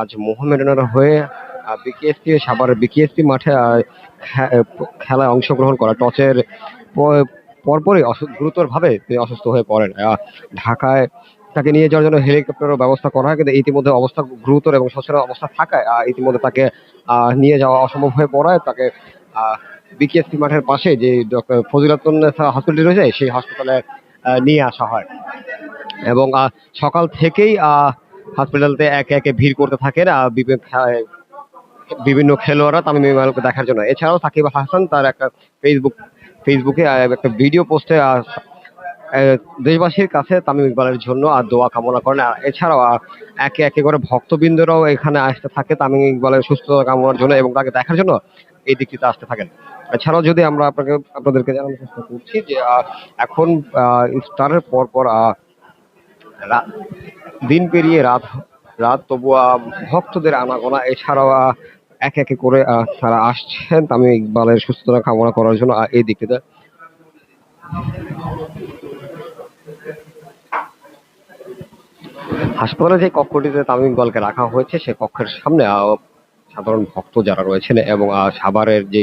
আজ মোহামেডানের হয়ে বিকেএসপি সাভারের বিকেএসপি মাঠে খেলায় অংশগ্রহণ করা টচের পরপরই গুরুতরভাবে তিনি অসুস্থ হয়ে পড়েন। ঢাকায় তাকে নিয়ে যাওয়ার জন্য হেলিকপ্টারের ব্যবস্থা করা হয় কিন্তু ইতিমধ্যে অবস্থা গুরুতর এবং সচেতন অবস্থা থাকায় ইতিমধ্যে তাকে নিয়ে যাওয়া অসম্ভব হয়ে পড়ায়। তাকে বিকেএসপি মাঠের পাশে যে ডক্টর ফজিলাতুন্নেসা হসপিটাল রয়েছে সেই হাসপাতালে নিয়ে আসা হয়। এবং সকাল থেকেই আহ, হসপিটালতে একে একে ভিড় করতে থাকেন বিভিন্ন খেলোয়াড়রা তামিম ইকবালকে দেখার জন্য। এছাড়াও সাকিব হাসান তার একটা ফেসবুক ফেসবুকে একটা ভিডিও পোস্টে দেশবাসীর কাছে তামিম ইকবালের জন্য আর দোয়া কামনা করেন। আর এছাড়াও একে একে করে ভক্তবৃন্দরাও এখানে আসতে থাকে তামিম ইকবালের সুস্থতা কামনার জন্য এবং তাকে দেখার জন্য এই দিকটিতে আসতে থাকেন। এছাড়াও যদি আমরা আপনাকে, আপনাদেরকে জানানোর চেষ্টা করছি যে এখন ইফতারের পর পর দিন পেরিয়ে রাত রাত তবু ভক্তদের আনাগোনা এছাড়াও আহ, একে একে করে আহ, তারা আসছেন তামিম ইকবালের সুস্থতা কামনা করার জন্য আহ, এই দিকটিতে। হাসপাতালে যে কক্ষটিতে তামিম ইকবালকে রাখা হয়েছে সে কক্ষের সামনে আহ, সাধারণ ভক্ত যারা রয়েছেন এবং আহ, সাভারের যে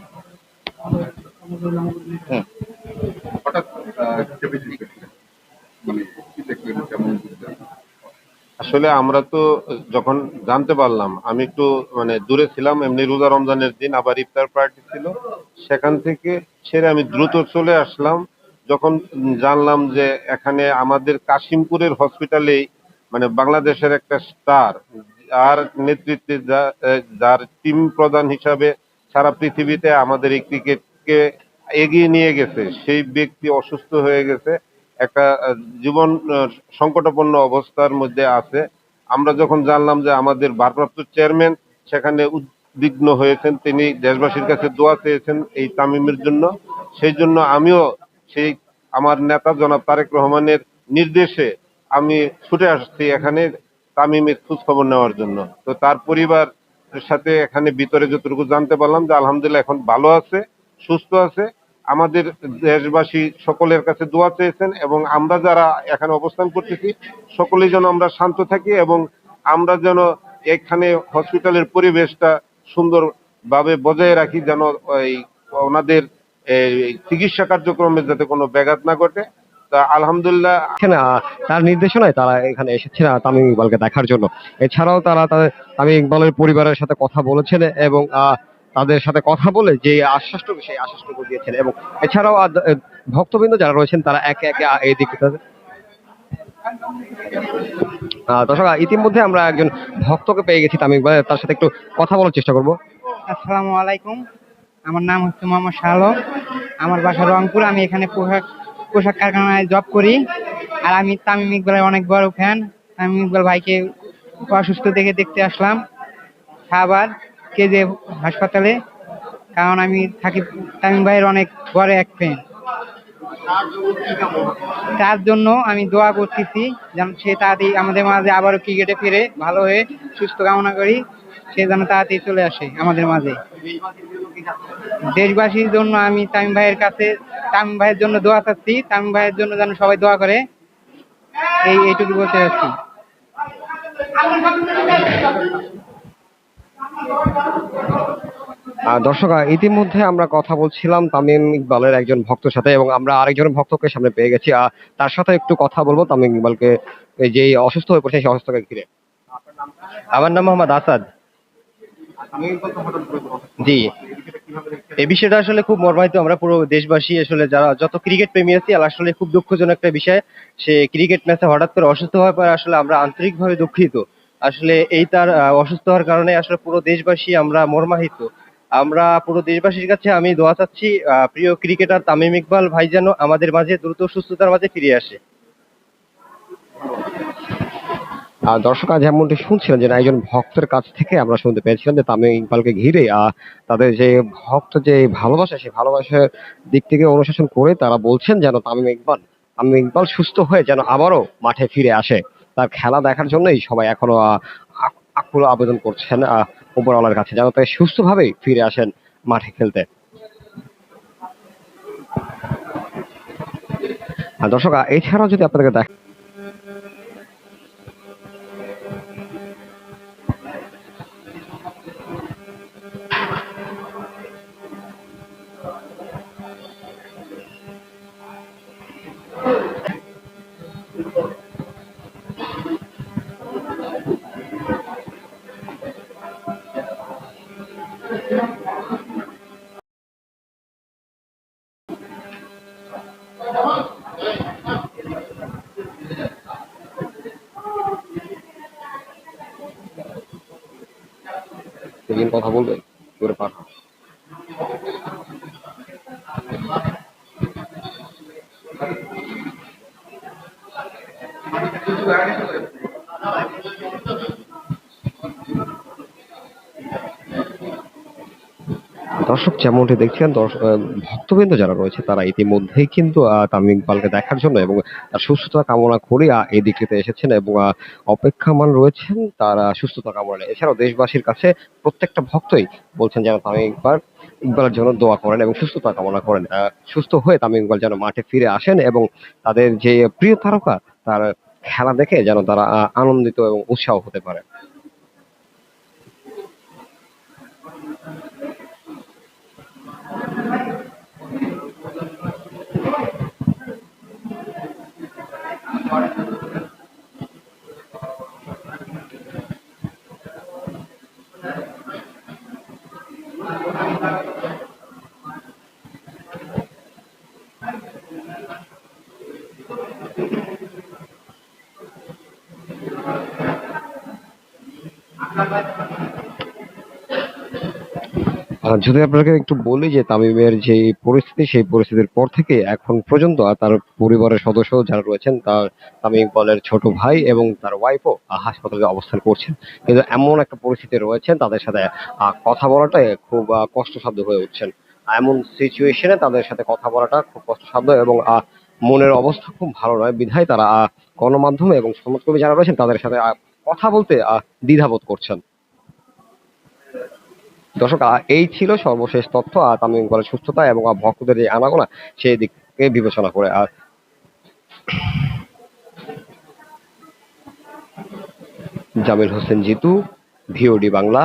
হঠাৎ মানে? আসলে আমরা তো যখন জানতে পারলাম আমি একটু মানে দূরে ছিলাম এমনি রোজা রমজানের দিন আবার ইফতার পার্টি ছিল। সেখান থেকে ছেড়ে আমি দ্রুত চলে আসলাম। যখন জানলাম যে এখানে আমাদের কাশিমপুরের হসপিটালেই মানে বাংলাদেশের একটা স্টার আর নেতৃত্বে যা- যার টিম প্রধান হিসাবে সারা পৃথিবীতে আমাদের এই ক্রিকেটকে এগিয়ে নিয়ে গেছে, সেই ব্যক্তি অসুস্থ হয়ে গেছে, একটা জীবন সংকটাপন্ন অবস্থার মধ্যে আছে। আমরা যখন জানলাম যে আমাদের ভারপ্রাপ্ত চেয়ারম্যান সেখানে উদ্বিগ্ন হয়েছেন, তিনি দেশবাসীর কাছে দোয়া চেয়েছেন এই তামিমের জন্য। সেই জন্য আমিও সেই আমার নেতা জনাব তারেক রহমানের নির্দেশে আমি ছুটে আসছি এখানে তামিমের খোঁজ খবর নেওয়ার জন্য। তো তার পরিবার সাথে এখানে ভিতরে যতটুকু জানতে পারলাম যে আলহামদুলিল্লাহ এখন ভালো আছে, সুস্থ আছে। আমাদের দেশবাসী সকলের কাছে দোয়া চেয়েছেন এবং আমরা যারা এখানে অবস্থান করতেছি সকলেই যেন আমরা শান্ত থাকি এবং আমরা যেন এখানে হসপিটালের পরিবেশটা সুন্দরভাবে বজায় রাখি যেন এই ওনাদের চিকিৎসা কার্যক্রমে যাতে কোনো ব্যাঘাত না ঘটে। তা আলহামদুলিল্লাহ তার নির্দেশনায় তারা এখানে এসেছেন আহ, তামিম ইকবালকে দেখার জন্য। এছাড়াও তারা তাদের তামিম ইকবালের পরিবারের সাথে কথা বলেছেন এবং তাদের সাথে কথা বলে যে আশ্বাসটুকু সেই আশ্বাসটুকু দিয়েছেন। এবং এছাড়াও ভক্তবৃন্দ যারা রয়েছেন তারা একে একে এই আহ, দর্শক ইতিমধ্যে আমরা একজন ভক্তকে পেয়ে গেছি তামিম ইকবাল তার সাথে একটু কথা বলার চেষ্টা করব। আসসালামু আলাইকুম। আমার নাম হচ্ছে মোহাম্মদ শাহ আমার বাসা রংপুর। আমি এখানে পোশাক পোশাক কারখানায় জব করি। আর আমি তামিম ইকবালের অনেক বড় ফ্যান তামিম ইকবাল ভাইকে অসুস্থ দেখে দেখতে আসলাম। সাবার কেজে হাসপাতালে, কারণ আমি থাকি তামিম ভাইয়ের অনেক বড় এক ফ্যান তার জন্য আমি দোয়া করতেছি যেন সে তাড়াতাড়ি আমাদের মাঝে আবারও ক্রিকেটে ফিরে, ভালো হয়ে সুস্থ কামনা করি, সে যেন তাড়াতাড়ি চলে আসে আমাদের মাঝে। দেশবাসীর জন্য আমি তামিম ভাইয়ের কাছে, তামিম ভাইয়ের জন্য দোয়া চাচ্ছি, তামিম ভাইয়ের জন্য যেন সবাই দোয়া করে। এই, এইটুকু বলতে চাচ্ছি। দর্শক ইতিমধ্যে আমরা কথা বলছিলাম তামিম ইকবালের একজন ভক্তের সাথে এবং আমরা আরেকজন ভক্তকে সামনে পেয়ে গেছি। তার সাথে একটু কথা বলব তামিম ইকবালকে যে অসুস্থ হয়ে পড়েছে সেই অসুস্থকে ঘিরে। আমার নাম মোহাম্মদ আসাদ। জি। এই বিষয়টা আসলে খুব মর্মাহিত। আমরা পুরো দেশবাসী আসলে যারা, যত ক্রিকেট প্রেমী আছি আসলে খুব দুঃখজনক একটা বিষয়, সে ক্রিকেট ম্যাচে হঠাৎ করে অসুস্থ হওয়ার পর আসলে আমরা আন্তরিকভাবে দুঃখিত। আসলে এই তার অসুস্থ হওয়ার কারণে আসলে পুরো দেশবাসী আমরা মর্মাহিত। আমরা পুরো দেশবাসীর কাছে আমি দোয়া চাচ্ছি প্রিয় ক্রিকেটার তামিম ইকবাল ভাই যেন আমাদের মাঝে দ্রুত সুস্থতার মাঝে ফিরে আসে। দর্শক, আজ যেমনটি শুনছিলেন যে একজন ভক্তের কাছ থেকে আমরা শুনতে পেয়েছিলাম যে তামিম ইকবালকে ঘিরে তাদের যে ভক্ত যে ভালোবাসা, সেই ভালোবাসার দিক থেকে অনুশাসন করে তারা বলছেন যেন তামিম ইকবাল তামিম ইকবাল সুস্থ হয়ে যেন আবারও মাঠে ফিরে আসে। তার খেলা দেখার জন্যই সবাই এখনও আকুল আবেদন করছেন ওপরওয়ালার কাছে যেন তাই সুস্থভাবেই ফিরে আসেন মাঠে খেলতে। দর্শক এছাড়াও যদি আপনাদেরকে দেখ সেদিন কথা বলবে করে পাঠা দর্শক যেমনটি দেখছেন ভক্তবৃন্দ যারা রয়েছে তারা ইতিমধ্যেই কিন্তু তামিম ইকবালকে দেখার জন্য এবং তার সুস্থতা কামনা করে এই দিকটিতে এসেছেন এবং অপেক্ষামান রয়েছেন তারা সুস্থতা কামনা এছাড়াও দেশবাসীর কাছে প্রত্যেকটা ভক্তই বলছেন যেন তামিম ইকবাল, ইকবালের জন্য দোয়া করেন এবং সুস্থতা কামনা করেন। সুস্থ হয়ে তামিম ইকবাল যেন মাঠে ফিরে আসেন এবং তাদের যে প্রিয় তারকা, তার খেলা দেখে যেন তারা আনন্দিত এবং উৎসাহ হতে পারে। যদি আপনাকে একটু বলি যে তামিমের যে পরিস্থিতি সেই পরিস্থিতির পর থেকে এখন পর্যন্ত আহ, তার পরিবারের সদস্য যারা রয়েছেন তার তামিম ইকবালের ছোট ভাই এবং তার ওয়াইফও হাসপাতালে অবস্থান করছেন। কিন্তু এমন একটা পরিস্থিতি রয়েছেন তাদের সাথে কথা বলাটাই খুব কষ্টসাধ্য হয়ে উঠছেন। এমন সিচুয়েশনে তাদের সাথে কথা বলাটা খুব কষ্টসাধ্য এবং মনের অবস্থা খুব ভালো নয়। বিধায় তারা গণমাধ্যমে এবং সমাজকর্মী যারা রয়েছেন তাদের সাথে কথা বলতে দ্বিধাবোধ করছেন। দর্শক এই ছিল সর্বশেষ তথ্য। আর তামিম ইকবালের সুস্থতা এবং ভক্তদের যে আনাগোনা, সেই দিককে বিবেচনা করে। আর জামিল হোসেন জিতু, ভিওডি বাংলা।